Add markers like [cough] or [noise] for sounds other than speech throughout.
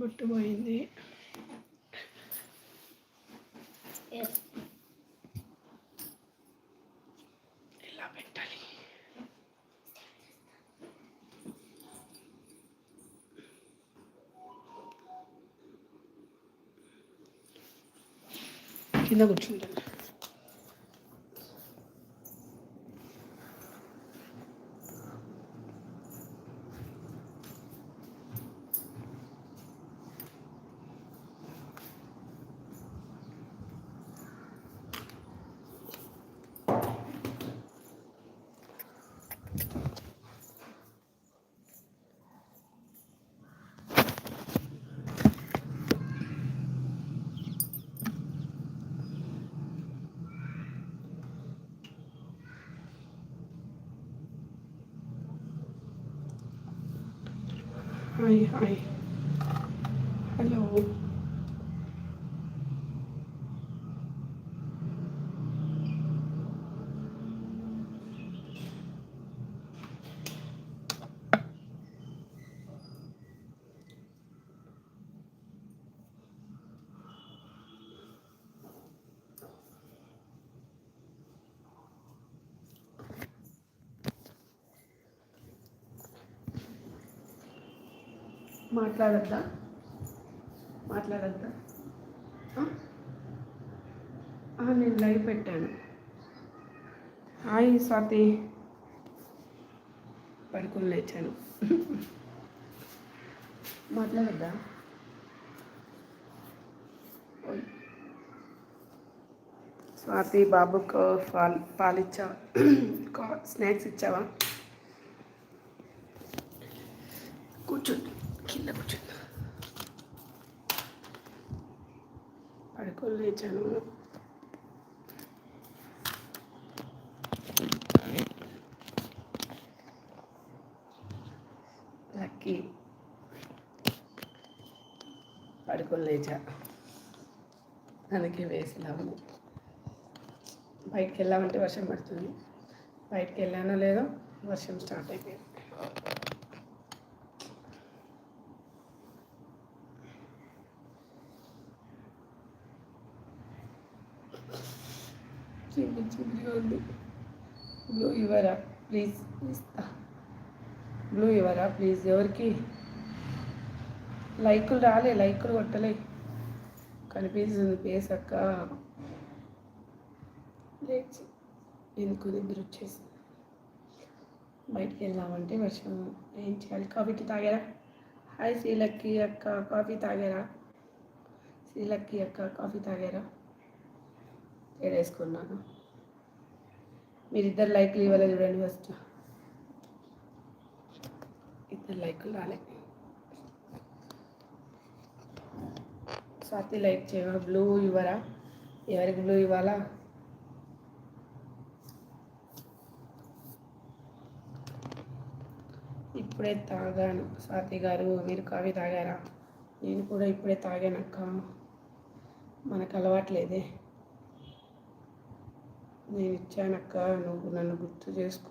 బొట్టు పోయింది ఇలా పెట్టాలి. కింద కూర్చుంటాను హాయ్ హాయ్ హలో మాట్లాడద్దా? మాట్లాడద్దా? నేను లైవ్ పెట్టాను. హాయ్ స్వాతి. పడుకుని లేచాను. మాట్లాడద్దా? స్వాతి బాబుకు పాలు పాలిచ్చా? స్నాక్స్ ఇచ్చావా? కూర్చోండి కింద కూర్చోండి పడుకొని లేచాను. లక్కీ. పడుకొని లేచా. అందుకే వేసినాము. బయటికి వెళ్ళామంటే వర్షం పడుతుంది. బయటికి వెళ్ళానో లేదో వర్షం స్టార్ట్ అయిపోయింది. చీకటి చీకటిగా ఉంది బ్లూ ఇవ్వరా ప్లీజ్ ఇస్తా. బ్లూ ఇవ్వరా ప్లీజ్ ఎవరికి? లైకులు రాలే లైకులు కొట్టలే. కనిపిస్తుంది పేస్ అక్క. లేచి ఎందుకు నిద్ర వచ్చేసి బయటికి వెళ్దామంటే వర్షం ఏం చేయాలి? కాఫీకి తాగారా? హాయ్ శ్రీలక్కి అక్క కాఫీ తాగారా? శ్రీలక్కి అక్క కాఫీ తాగారా? వేసుకున్నాను మీరిద్దరు లైక్లు ఇవ్వలేదు చూడండి ఫస్ట్. ఇద్దరు లైక్లు రాలే. స్వాతి లైక్ చేయవా? బ్లూ ఇవ్వరా? ఎవరికి బ్లూ ఇవ్వాలా? ఇప్పుడే తాగాను. స్వాతి గారు మీరు కాఫీ తాగారా? నేను కూడా ఇప్పుడే తాగానక్క మనకు అలవాట్లేదే నేను ఇచ్చానక్క నువ్వు నన్ను గుర్తు చేసుకో.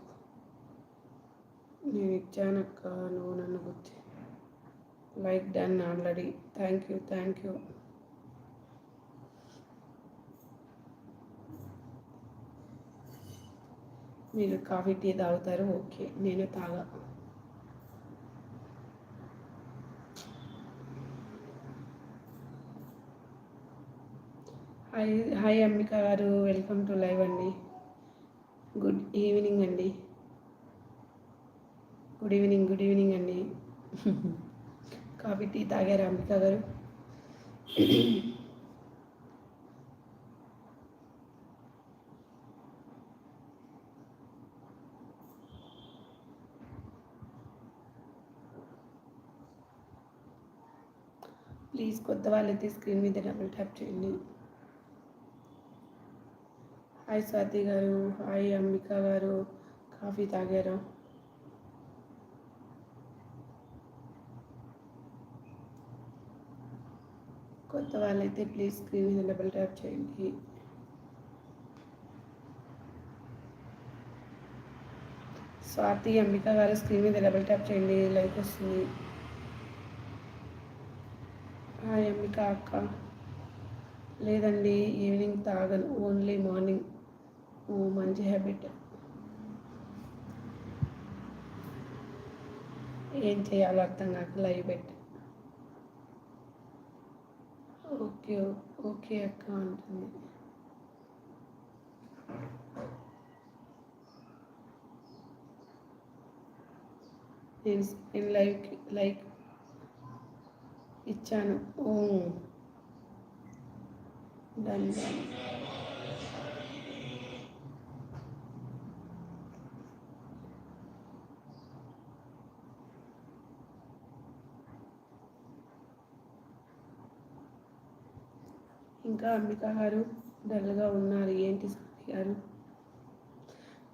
నేను ఇచ్చానక్క నువ్వు నన్ను గుర్తు like done already. Thank you thank you. మీరు కాఫీ టీ తాగుతారు ఓకే. నేను తాగా. Hi hi Ambika garu. Welcome to live అండి. గుడ్ ఈవినింగ్ అండి. గుడ్ ఈవినింగ్ గుడ్ ఈవినింగ్ అండి. కాఫీ టీ తాగారు అంబిక గారు? ప్లీజ్ కొత్త వాళ్ళైతే స్క్రీన్ మీద డబుల్ ట్యాప్ చేయండి. Hi Swathi garu hi Ambika garu coffee తాగారా? కొత్త వాళ్ళైతే ప్లీజ్ స్క్రీన్ మీద డబుల్ ట్యాప్ చేయండి. స్వాతి అంబిక గారు స్క్రీన్ మీద డబుల్ ట్యాప్ చేయండి లైక్ వస్తుంది. హాయ్ అంబిక అక్క. లేదండి ఈవినింగ్ తాగను ఓన్లీ మార్నింగ్ ఓ మంచి హ్యాబిట్ ఏం చేయాలో అర్థం కాక లైవ్ పెట్టి ఓకే ఓకే అక్క అంటుంది నేను నేను లైవ్కి లైక్ ఇచ్చాను ఓ డన్ ఇంకా అంబిక గారు డల్గా ఉన్నారు. ఏంటి సాయి గారు?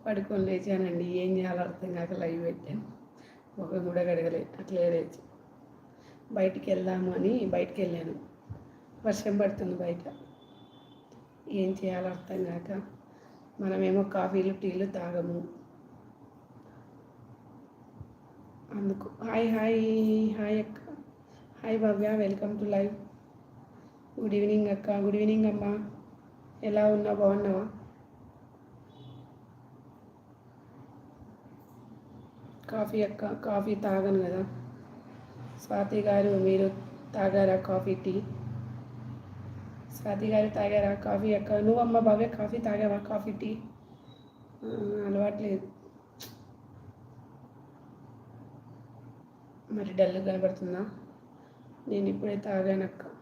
పడుకొని లేచానండి. ఏం చేయాలో అర్థం కాక లైవ్ పెట్టాను. ఒక కూడా గడగలే అట్లే లేచి. బయటికి వెళ్దాము అని బయటికి వెళ్ళాను. వర్షం పడుతుంది బయట. ఏం చేయాలో అర్థం కాక మనమేమో కాఫీలు టీలు తాగము. అందుకు. హాయ్ హాయ్ హాయ్ అక్క. Hi Bhavya. Welcome to live. Good evening అక్క. గుడ్ ఈవినింగ్ అమ్మా. ఎలా ఉన్నావు బాగున్నావా? కాఫీ అక్క. కాఫీ తాగను కదా. స్వాతి గారు మీరు తాగారా కాఫీ టీ? స్వాతి గారు తాగారా కాఫీ అక్క? నువ్వమ్మ బాబే కాఫీ తాగావా? Coffee tea? అలవాట్లేదు మరి డల్ కనబడుతుందా? నేను ఇప్పుడే తాగానక్క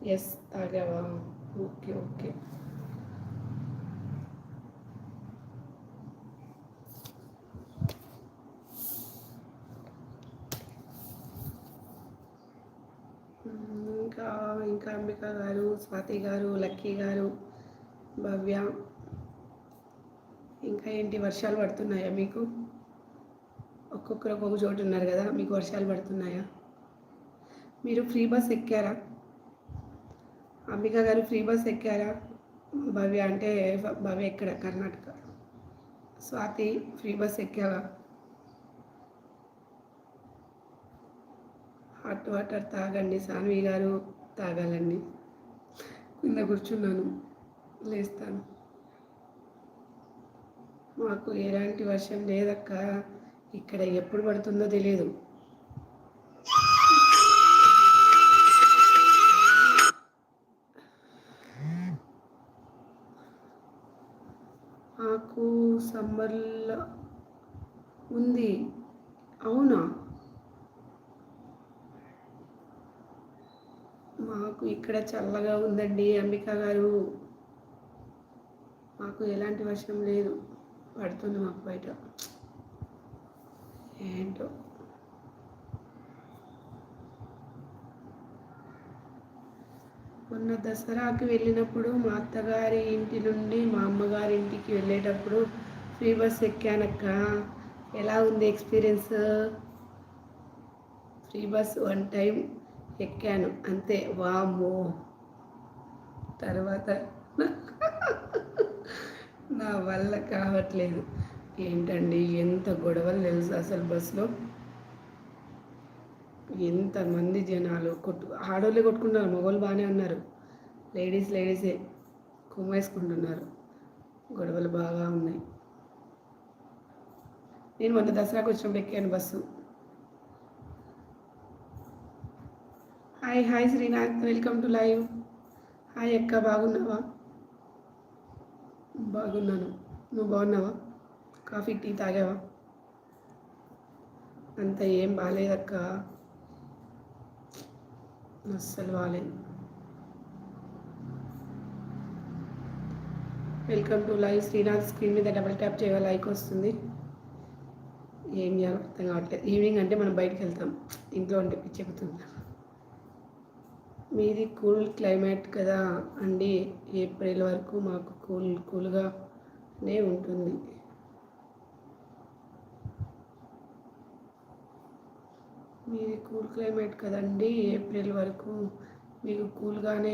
ఎస్ తాగావా ఓకే ఓకే ఇంకా ఇంకా అంబిక గారు స్వాతి గారు లక్కీ గారు భవ్య. ఇంకా ఏంటి వర్షాలు పడుతున్నాయా మీకు? ఒక్కొక్కరు ఒక్కొక్క చోటు ఉన్నారు కదా మీకు వర్షాలు పడుతున్నాయా? మీరు ఫ్రీ బస్ ఎక్కారా? అంబిక గారు ఫ్రీ బస్ ఎక్కారా? భవ్య అంటే భవ్య ఎక్కడ? కర్ణాటక. స్వాతి ఫ్రీ బస్ ఎక్కావా? హాట్ వాటర్ తాగండి సాన్వి గారు తాగాలండి. కింద కూర్చున్నాను లేస్తాను. మాకు ఎలాంటి వర్షం లేదక్క. ఇక్కడ ఎప్పుడు పడుతుందో తెలియదు మాకు సమ్మర్లో ఉంది. అవునా? మాకు ఇక్కడ చల్లగా ఉందండి అంబిక గారు. మాకు ఎలాంటి వర్షం లేదు. పడుతుంది మాకు బయట. ఏంటో? మొన్న దసరాకి వెళ్ళినప్పుడు మా అత్తగారి ఇంటి నుండి మా అమ్మగారి ఇంటికి వెళ్ళేటప్పుడు ఫ్రీ బస్ ఎక్కానక్క. ఎలా ఉంది experience? Free bus one time ఎక్కాను. అంతే. వామ్మో. తర్వాత నా వల్ల కావట్లేదు. ఏంటండి? ఎంత గొడవలు తెలుసు అసలు బస్సులో? ఎంతమంది జనాలు కొట్టు ఆడోళ్ళే కొట్టుకుంటున్నారు మగవాళ్ళు బాగానే ఉన్నారు. లేడీస్ లేడీసే కుమ్మేసుకుంటున్నారు గొడవలు బాగా ఉన్నాయి. నేను మొన్న దసరాకు వచ్చినప్పుడు ఎక్కాను bus. Hi hi Srinath welcome to live. Hi అక్క బాగున్నావా? బాగున్నాను. నువ్వు బాగున్నావా? కాఫీ టీ తాగావా? అంత ఏం బాగాలేదక్క అస్సలు బాగాలేదు welcome to live Srinath screen మీద డబుల్ ట్యాప్ చేయాలి లైక్ వస్తుంది. ఏం చేయాలో అర్థం కావట్లేదు. ఈవినింగ్ అంటే మనం బయటకు వెళ్తాం. ఇంట్లో ఉంటే పిచ్చెక్కుతుంది మీది కూల్ క్లైమేట్ కదా అండి. ఏప్రిల్ వరకు మాకు కూల్ కూల్గానే ఉంటుంది. మీది కూల్ క్లైమేట్ కదండి ఏప్రిల్ వరకు మీకు కూల్గానే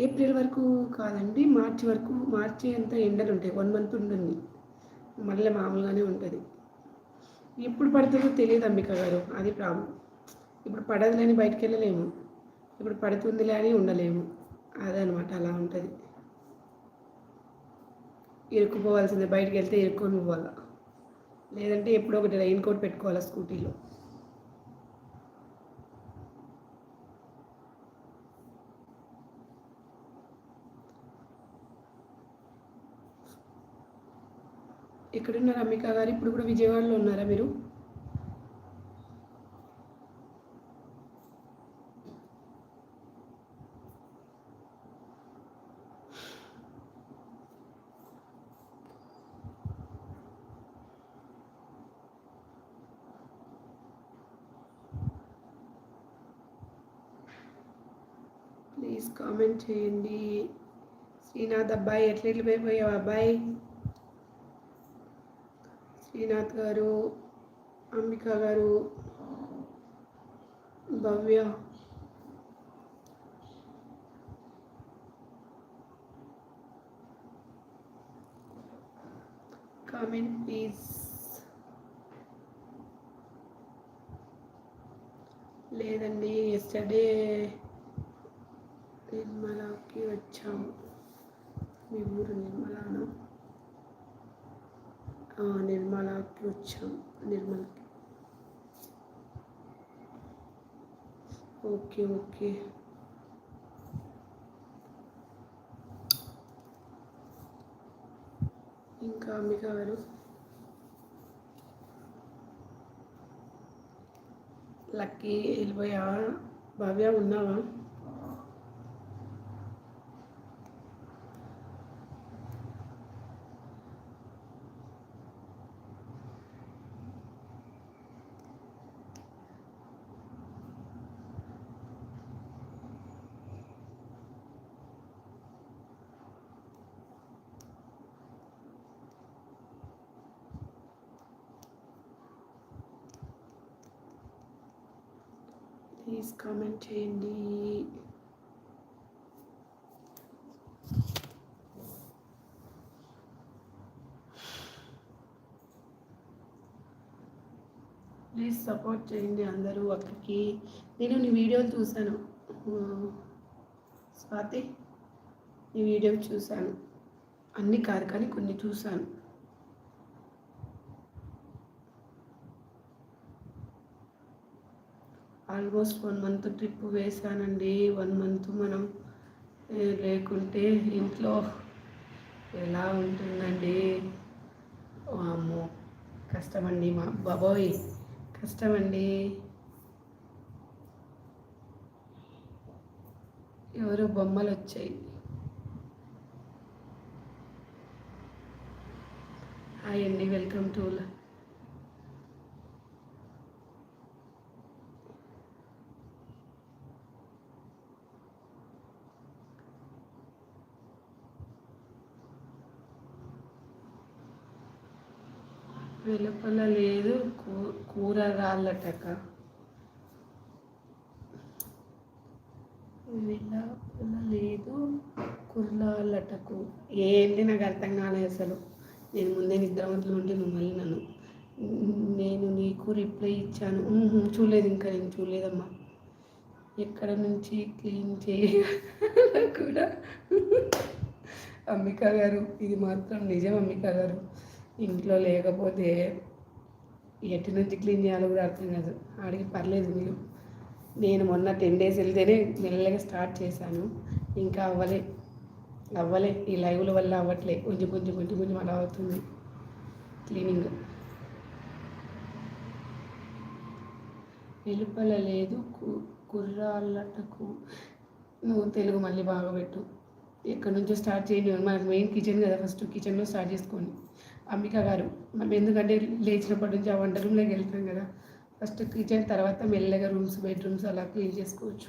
ఏప్రిల్ వరకు కాదండి మార్చి వరకు మార్చి అంతా ఎండలు ఉంటాయి వన్ మంత్ ఉంటుంది. మళ్ళీ మామూలుగానే ఉంటుంది. ఎప్పుడు పడుతుందో తెలియదు అంబిక గారు అది ప్రాబ్లం ఇప్పుడు పడదులేని బయటికి వెళ్ళలేము ఇప్పుడు పడుతుందిలే అని ఉండలేము. అదనమాట అలా ఉంటుంది. ఇరుక్కుపోవాల్సిందే బయటకు వెళ్తే ఇరుక్కొని పోవాలా. లేదంటే ఎప్పుడో ఒకటి రెయిన్ కోట్ పెట్టుకోవాలా స్కూటీలో. ఎక్కడున్నారు అమ్మిక గారు? ఇప్పుడు కూడా విజయవాడలో ఉన్నారా మీరు? ప్లీజ్ కామెంట్ చేయండి. శ్రీనాథ్ అబ్బాయి ఎట్లా వెళ్ళిపోయిపోయావు అబ్బాయి? శ్రీనాథ్ గారు అంబిక గారు భవ్య. కామెంట్ ప్లీజ్ లేదండి ఎస్టర్డే నిర్మలాకి వచ్చాము. మీ ఊరు నిర్మలానా? నిర్మలకి వచ్చాం. నిర్మలకి. Okay okay. ఇంకా అంబిక గారు? లక్కీ వెళ్ళిపోయా భవ్య ఉన్నావా? ప్లీజ్ కామెంట్ చేయండి ప్లీజ్ సపోర్ట్ చేయండి అందరూ అక్కడికి. నేను నీ వీడియోలు చూశాను. స్వాతి నీ వీడియోలు చూశాను. అన్ని కాదు కానీ కొన్ని చూశాను. ఆల్మోస్ట్ వన్ మంత్ ట్రిప్ వేసానండి. వన్ మంత్ మనం లేకుంటే ఇంట్లో ఎలా ఉంటుందండి? అమ్మో కష్టమండి మా బాబోయ్ కష్టమండి. ఎవరో బొమ్మలు వచ్చాయి. హాయ్ అండి వెల్కమ్ టు వెలుపల లేదు కూర రాళ్ళటక వెలుపల లేదు కుర్రాళ్ళటకు ఏంటి నాకు అర్థం కాలేదు అసలు. నేను ముందే నిద్రవంతులు ఉంటే నువ్వు మళ్ళీ నన్ను. నేను నీకు రిప్లై ఇచ్చాను. చూడలేదు ఇంకా నేను చూడలేదమ్మా. ఎక్కడ నుంచి క్లీన్ చేయ కూడా. అంబికా గారు ఇది మాత్రం నిజం అమ్మిక గారు. ఇంట్లో లేకపోతే ఎటు నుంచి క్లీన్ చేయాలో కూడా అర్థం కాదు. ఆడికి పర్లేదు మీరు. నేను మొన్న టెన్ డేస్ వెళ్తేనే మెల్లగా స్టార్ట్ చేశాను. ఇంకా అవ్వలే. అవ్వలే. ఈ లైవ్ల వల్ల అవ్వట్లే. కొంచెం కొంచెం కొంచెం కొంచెం అలా అవుతుంది. క్లీనింగ్. వెలుపల లేదు. కుర్రాళ్ళటకు. నువ్వు తెలుగు మళ్ళీ బాగా పెట్టు. ఎక్కడి నుంచో స్టార్ట్ చేయండి. మనకు మెయిన్ కిచెన్ కదా. ఫస్ట్ కిచెన్లో స్టార్ట్ చేసుకోండి. అంబిక గారు. మనం ఎందుకంటే లేచినప్పటి నుంచి ఆ వంట రూమ్లోకి వెళ్తాం కదా. ఫస్ట్ కిచెన్ తర్వాత మెల్లగా రూమ్స్ బెడ్రూమ్స్ అలా క్లీన్ చేసుకోవచ్చు.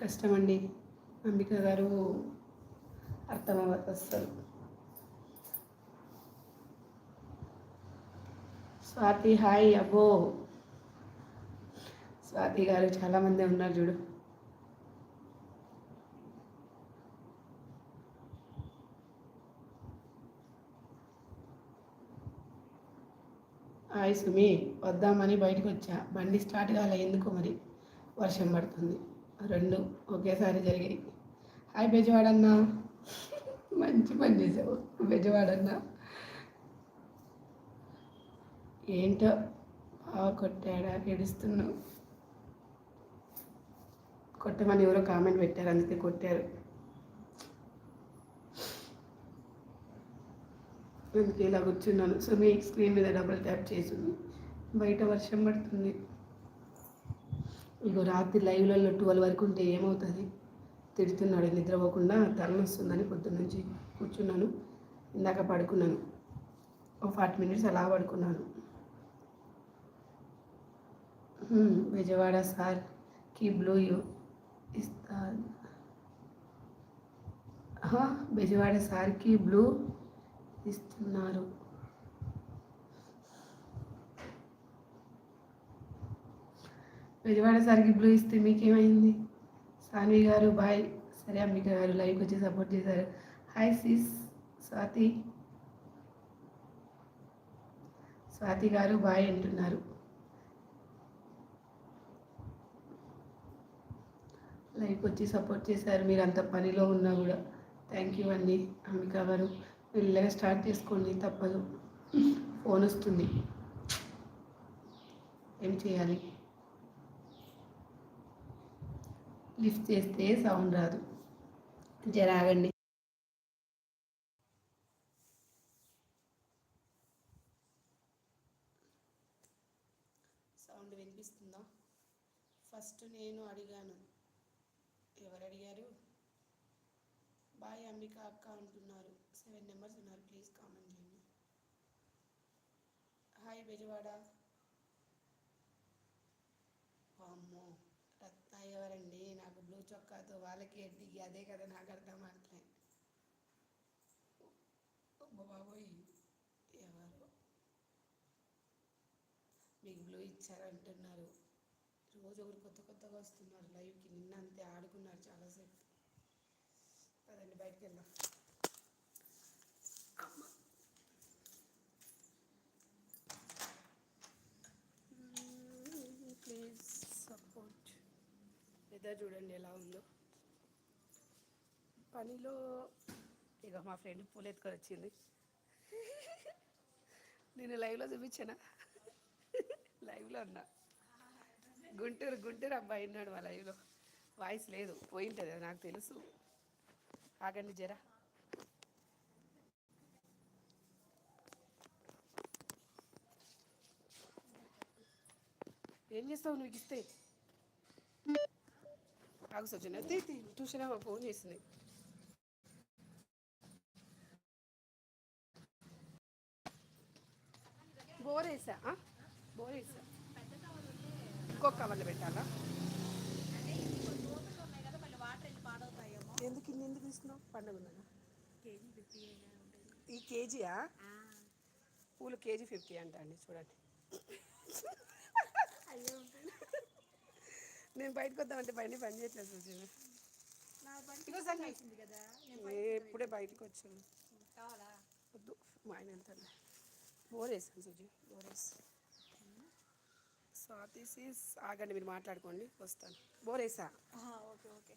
కష్టమండి. అంబిక గారు అర్థమవ్వదు అసలు స్వాతి హాయ్ అబ్బో. స్వాతి గారు చాలామంది ఉన్నారు చూడు. హాయ్ సుమి వద్దామని బయటకు వచ్చా బండి స్టార్ట్ కాలే ఎందుకు మరి? వర్షం పడుతుంది. రెండు ఒకేసారి జరిగాయి. హాయ్ బెజవాడన్నా. మంచి పని చేసావు బెజవాడన్నా. ఏంటో బాగా కొట్టాడా ఏడుస్తున్నావు. కొట్టమని ఎవరో కామెంట్ పెట్టారు అందుకే కొట్టారు. అందుకే ఇలా కూర్చున్నాను సో మీ స్క్రీన్ మీద డబుల్ ట్యాప్ చేసింది. బయట వర్షం పడుతుంది. ఇగో రాత్రి లైవ్లలో ట్వెల్వ్ వరకు ఉంటే ఏమవుతుంది? తిడుతున్నాడు నిద్రపోకుండా తలనొస్తుందని పొద్దున్న నుంచి కూర్చున్నాను. ఇందాక పడుకున్నాను. ఒక ఫార్టీ మినిట్స్ అలా పడుకున్నాను. విజయవాడ సార్కి బ్లూ యూ ఇస్తా విజయవాడ బెజవాడ సార్కి బ్లూ ఇస్తున్నారు. విజయవాడ సార్కి బ్లూ ఇస్తే మీకేమైంది? సాన్వి గారు బాయ్. సరే అంబిక గారు లైవ్కి వచ్చి సపోర్ట్ చేశారు. Hi sis Swathi. స్వాతి గారు బాయ్ అంటున్నారు. లైవ్కి వచ్చి సపోర్ట్ చేశారు. మీరు అంత పనిలో ఉన్నా కూడా. థ్యాంక్ యూ అండి అంబిక గారు. మెల్లగా స్టార్ట్ చేసుకోండి తప్పదు. ఫోన్ వస్తుంది. ఏం చేయాలి? లిఫ్ట్ చేస్తే సౌండ్ రాదు. జర ఆగండి. సౌండ్ వినిపిస్తుందా? ఫస్ట్ నేను అడిగాను. ఎవరు అడిగారు? బాయ్ అంబిక అక్క అంటున్నారు. సెవెన్ మెంబర్స్ ఉన్నారు ప్లీజ్ కామెంట్ చేయండి హాయ్ బెజవాడ అమ్మో రత్న ఎవరండి? నాకు బ్లూ చొక్కాతో వాళ్ళకి ఎడ్డికి అదే కదా నాకు అర్థం అట్లే బాబోయ్ ఎవరు? మీకు బ్లూ ఇచ్చారంటున్నారు. రోజు ఒకరు కొత్త కొత్తగా వస్తున్నారు లైవ్కి. నిన్న అంతే ఆడుకున్నారు చాలాసేపు. పదండి బయటికి వెళ్దాం అమ్మ ప్లీజ్ సపోర్ట్ వెదర్ చూడండి ఎలా ఉందో. పనిలో ఇక మా ఫ్రెండ్ పూలు ఎత్తుకొని వచ్చింది. నేను లైవ్లో చూపించానా? లైవ్లో ఉన్నా గుంటూరు గుంటూరు అబ్బాయి ఉన్నాడు మా లైవ్లో వాయిస్ లేదు పోయింటుంది అది నాకు తెలుసు. ఆగండి జరా. ఏం చేస్తావు నువ్వు ఇస్తే? ఆగు సజ్జన ట్యూషన్ ఏమో ఫోన్ చేసింది బోర్ వేసా ఆ? బోర్ వేసా ఇంకొక కవర్లు పెట్టాలా ఎందుకు ఇన్ని ఎందుకు తీసుకున్నావు? పండుగ ఉందా? ఈ కేజీయా పూలు కేజీ ఫిఫ్టీ అంట అండి చూడండి నేను బయటకు వద్దామంటే బండి పని చేయట్లేదు ఇగో. ఏ, ఇప్పుడే బయటకు వచ్చాను. వద్దు మా ఆయన వెళ్తాను బోర్ వేసాను సుజీ బోర్ వేసి స్వాతిసి ఆగండి మీరు మాట్లాడుకోండి వస్తాను. బోర్ వేసా ఓకే ఓకే.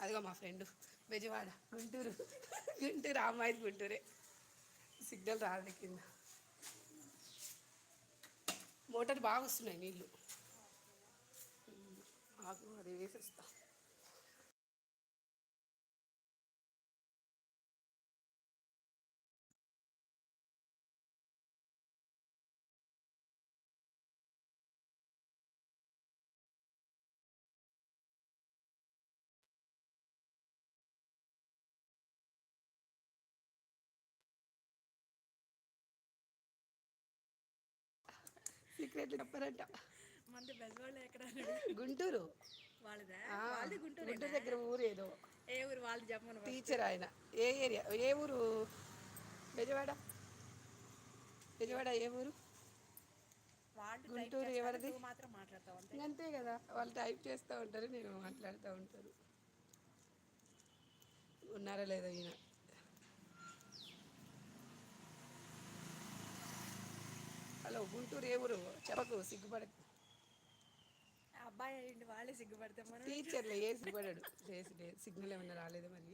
అదిగో మా ఫ్రెండ్ బెజవాడ. గుంటూరు. గుంటూరు అమ్మాయిది గుంటూరే. సిగ్నల్ రాదు కింద. మోటార్ బాగా వస్తున్నాయి నీళ్ళు. ఆకు అది వేసేస్తా సీక్రెట్ చెప్పారంట మంది బెజవాళ్ళు ఎక్కడ గుంటూరు. వాళ్ళదా? వాళ్ళది గుంటూరు గుంటూరు దగ్గర ఊరు ఏదో. ఏ ఊరు? వాళ్ళు చెప్పమను first. టీచర్ ఆయన. ఏ ఏరియా? ఏ ఊరు? బెజవాడ? బెజవాడ ఏ ఊరు? గుంటూరు ఎవరిది? మాత్రం మాట్లాడతావు అంతే. కదా. వాళ్ళు టైప్ చేస్తూ ఉంటారు నేను మాట్లాడుతూ ఉంటారు. ఉన్నారా లేదా ఈయన. హలో గుంటూరు ఏ ఊరు? చెప్పకు సిగ్గుపడకు. అబ్బాయి అయ్యిండి వాళ్ళే సిగ్గుపడితే మనం. టీచర్లే ఏ సిగ్గుపడాడు. లేదు లేదు సిగ్నల్ ఏమన్నా రాలేదు మరి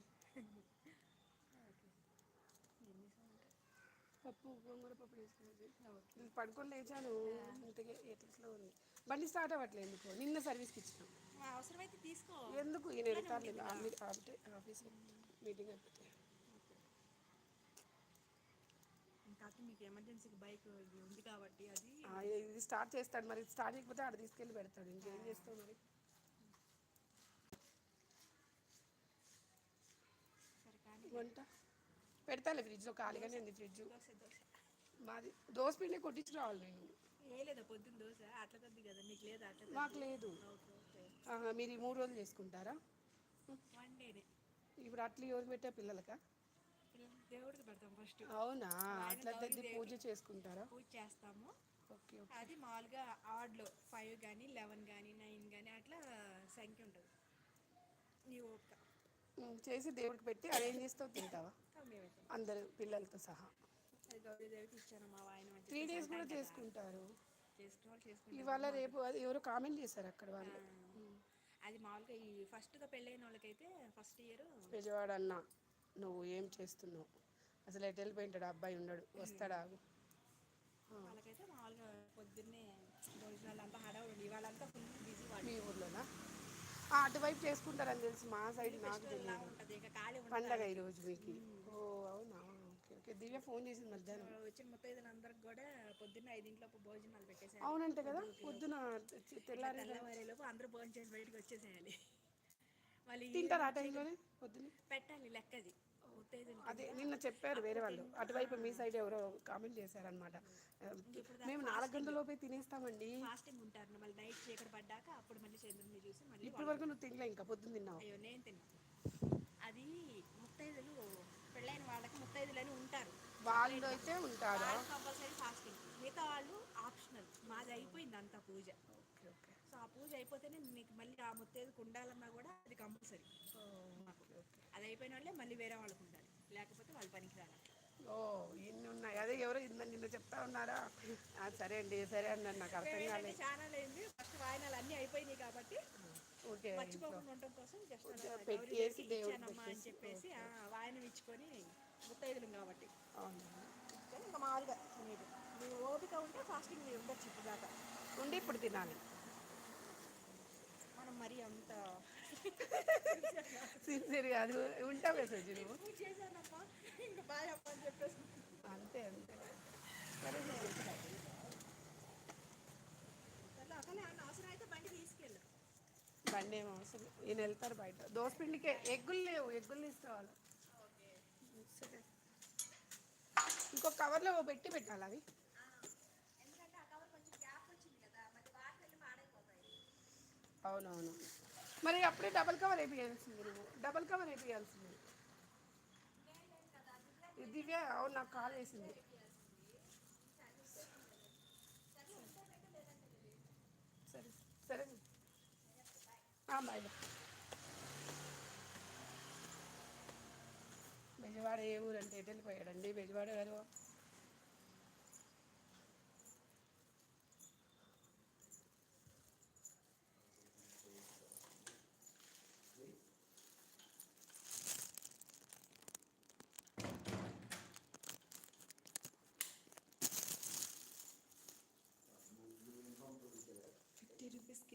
పప్పు గోంగూర పప్పు వేసుకున్నది పడుకొని లేచాను ఇంతకే ఎట్లా ఉంది? బండి స్టార్ట్ అవ్వట్లేదు ఎందుకు? నిన్న సర్వీస్కి ఇచ్చిన అవసరమైతే తీసుకో. ఎందుకు? ఈయన వెళ్తారు అంటే ఆఫీస్ మీటింగ్ అయిపోతే. మీకు ఎమర్జెన్సీకి బైక్ ఉంది కాబట్టి అది ఇది స్టార్ట్ చేస్తాడు మరి. స్టార్ట్ చేయకపోతే ఆడ తీసుకెళ్ళి పెడతాడు. ఇంకేం చేస్తావు మరి? వంట? పెడతాలే ఫ్రిడ్జ్లో ఖాళీగానే ఉంది ఫ్రిడ్జ్. మాది దోశ పిండి కొట్టించి రావాలి నేను. ఏ లేదా పొద్దున్న దోశ? అట్ల కొద్ది కదా. నీకు లేదా అట్ల మాకు లేదు. మీరు ఈ మూడు రోజులు చేసుకుంటారా? వన్ డేనే. ఇప్పుడు అట్లా ఎవరు పెట్టా పిల్లలకా? పిల్లలు దేవుడికి పెడతాం ఫస్ట్ అవునా? అట్లా పూజ చేసుకుంటారా? పూజ చేస్తాము. అది మామూలుగా ఆడ్లో ఫైవ్ కానీ లెవెన్ కానీ నైన్ కానీ అట్లా సంఖ్య ఉంటుంది. నీ ఓపిక. చేసి దేవుడికి పెట్టి అరేంజ్ చేస్తావు తింటావా? అందరు పిల్లలతో సహా. గౌరీదేవికి ఇచ్చాను మా అని త్రీ డేస్ కూడా. చేసుకుంటారు. ఇవాళ రేపు ఎవరో కామెంట్ చేశారు అక్కడ వాళ్ళు? అది మామూలుగా ఈ ఫస్ట్గా పెళ్ళైన వాళ్ళకైతే ఫస్ట్ ఇయర్ విజయవాడ అన్న నువ్వు ఏం చేస్తున్నావు? అసలు ఎటు వెళ్ళిపోయింటాడు? అబ్బాయి ఉన్నాడు వస్తాడా? వాళ్ళకైతే మామూలుగా పొద్దున్నే భోజనాలు అంతా హడావుడి వాళ్ళంతా ఫుల్ బిజీ మీ ఊర్లోనా? ఆ, అటువైపు చేసుకుంటారని తెలుసు మా సైడ్ నాకు తెలియదు. పండగ ఈరోజు మీకు. ఓ అవునా? Okay okay. దివ్య ఫోన్ చేసింది మధ్యాహ్నం. వచ్చిన ముత్తైదులు అందరికి కూడా పొద్దున్న ఐదింట్లోపు భోజనాలు పెట్టేసేయాలి. అవునంట కదా? పొద్దున తెల్లారి తెల్లవారేలోపు అందరూ భోజనం చేసి బయటకు వచ్చేసేయాలి. వాళ్ళు ఈ- తింటారు ఆ టైంలోనే పొద్దున పెట్టాలి లెక్కది. అదే నిన్న చెప్పారు వేరే వాళ్ళు. అటువైపు మీ సైడ్ ఎవరో కామెంట్ చేశారనమాట మేము నాలుగు గంటలలోపే తినేస్తామండి ఫాస్టింగ్ ఉంటారు. మళ్ళీ నైట్ చీకటి పడ్డాక అప్పుడు మళ్ళీ చంద్రుని చూసి మళ్ళీ ఇప్పటి వరకు నువ్వు తినలే ఇంకా పొద్దున్న తిన్నావు. అయ్యో నేను తిన్నా. అది ముత్తైదులు పెళ్ళైన వాళ్ళకి ముత్తైదులు అని ఉంటారు. వాళ్ళు అయితే ఉంటారా? కంపల్సరీ ఫాస్టింగ్ మిగతా వాళ్ళు ఆప్షనల్ మాది అయిపోయింది అంతా పూజ. సో ఆ పూజ అయిపోతేనే నీకు మళ్ళీ ఆ ముత్తైదుకు ఉండాలన్నా కూడా అది కంపల్సరీ. అది అయిపోయిన వాళ్ళే మళ్ళీ వేరే వాళ్ళకు ఉండాలి. లేకపోతే వాళ్ళు పనికి రావాలి ఓ ఇన్ని ఉన్నాయి. అదే ఎవరో ఇంద నిన్న చెప్తా ఉన్నారా? సరే అండి సరే అన్నారు. నాకు అర్థం కాలేదు. చాలా అయింది ఫస్ట్ వాయనాలు అన్నీ అయిపోయినాయి కాబట్టి ఓకే. మర్చిపోకుండా ఉండటం కోసం జస్ట్ పెట్టేసి ఇచ్చానమ్మా అని చెప్పేసి వాయనం ఇచ్చుకొని ముత్తైదులు కాబట్టి. ఇంకా మామూలుగా నువ్వు ఓపిక ఉంటే ఫాస్టింగ్ మీరు ఉండొచ్చు ఇప్పుడు దాకా. ఉండి ఇప్పుడు తినాలి. మరి అంత సిన్సియర్గా అది ఉంటావే సజ్జి నువ్వు? చేశానమ్మా ఇంకా బాగా చెప్పని చెప్పేసి. అంతే అంతే. సరే అవసరం అయితే బండి తీసుకెళ్ళు. బండి ఏమో అవసరం ఈయన వెళ్తారు బయట. దోశ పిండికే ఎగ్గులు లేవు ఎగ్గులు తీసుకోవాలి. సరే. ఇంకో కవర్లో పెట్టి పెట్టాలి అవి ఎందుకంటే ఆ కవర్ కొంచెం గ్యాప్ వచ్చింది కదా మరి వాటి వెళ్ళి పాడైపోతాయి అవునవును. మరి అప్పుడే డబల్ కవర్ వేపియాల్సింది నువ్వు. డబల్ కవర్ వేపియాల్సింది. ఇది దివ్య అవును నాకు కాల్ వేసింది సరే సరే. బాయ్ బెజవాడ ఏ ఊరు ఎటు వెళ్ళిపోయాడండి? బెజవాడ గారు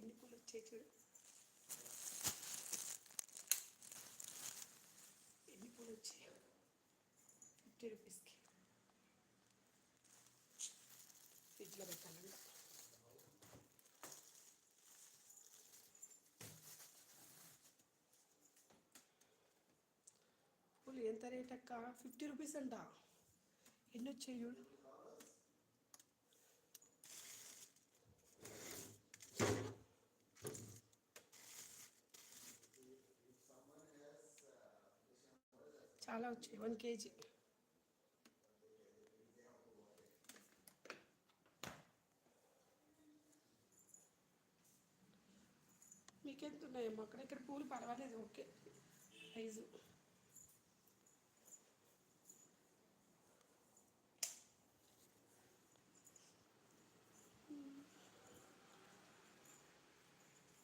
ఎన్ని పూలు వచ్చాయి చూడు ఎన్ని పూలు వచ్చాయి ఫిఫ్టీ రూపీస్కి ఫ్రిడ్జ్లో పెట్టాలండి పూలు ఎంత రేట్ అక్క? ఫిఫ్టీ రూపీస్ అంట. ఎన్ని వచ్చాయి చూడు. చాలా వచ్చాయి. One KG. మీకెంత ఉన్నాయమ్మా? అక్కడ ఇక్కడ పూలు పర్వాలేదు. ఓకే. ప్రైజు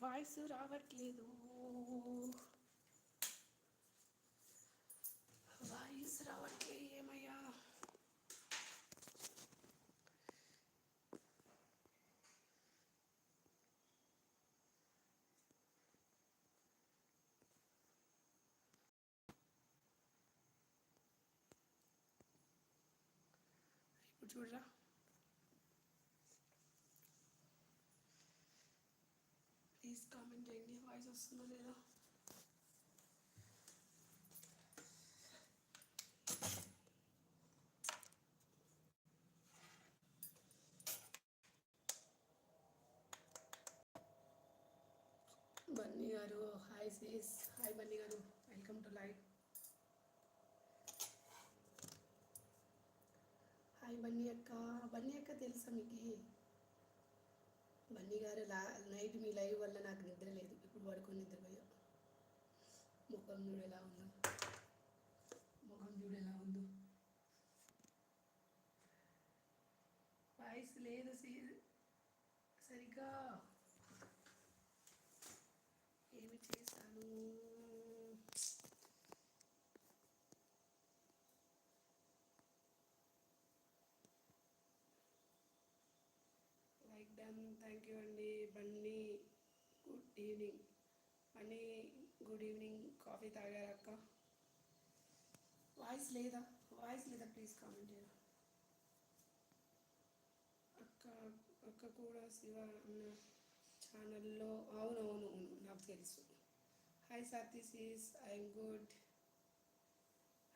వాయిస్ రావట్లేదు. ఇప్పుడు చూడరా ప్లీజ్ కామెంట్ చేయండి వాయిస్ వస్తుందో లేదో బన్నీ గారు hi Cs hi Bunny garu welcome to live hi Bunny అక్క బన్నీ అక్క తెలుసా మీకు? బన్నీ గారు లా నైట్ మీ లైవ్ వల్ల నాకు నిద్ర లేదు. ఇప్పుడు పడుకొని నిద్రపోయా ముఖం చూడు ఎలా ఉందో. ముఖం చూడు ఎలా ఉందో వాయిస్ లేదు సీ సరిగ్గా ఏమి చేశాను లైక్ డన్ థ్యాంక్ యూ అండి. Bunny good evening. Bunny good evening. Coffee తాగారు అక్క? వాయిస్ లేదా? వాయిస్ లేదా ప్లీజ్ కామెంట్ చేయరా? అక్క అక్క కూడా శివ అన్న ఛానల్లో అవునవును అవును నాకు తెలుసు. Hi sir this is I'm good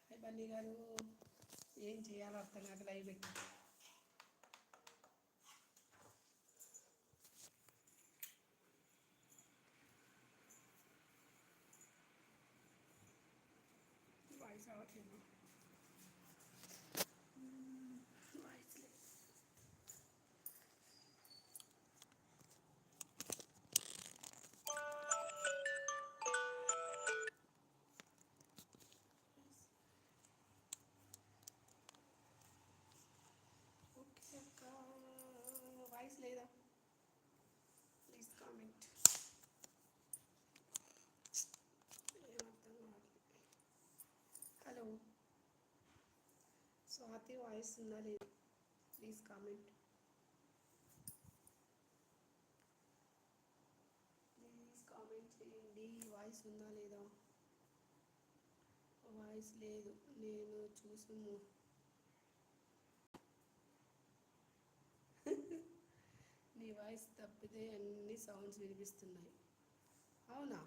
hi Bunny garu ఏం చేయాలో అర్థం నాకు లైవ్ పెట్టి స్వాతి వాయిస్ ఉందా లేదు ప్లీజ్ కామెంట్ ప్లీజ్ కామెంట్ చేయండి. వాయిస్ ఉందా లేదా? వాయిస్ లేదు. నేను చూసుము. [laughs] నీ వాయిస్ తప్పితే అన్ని సౌండ్స్ వినిపిస్తున్నాయి. అవునా?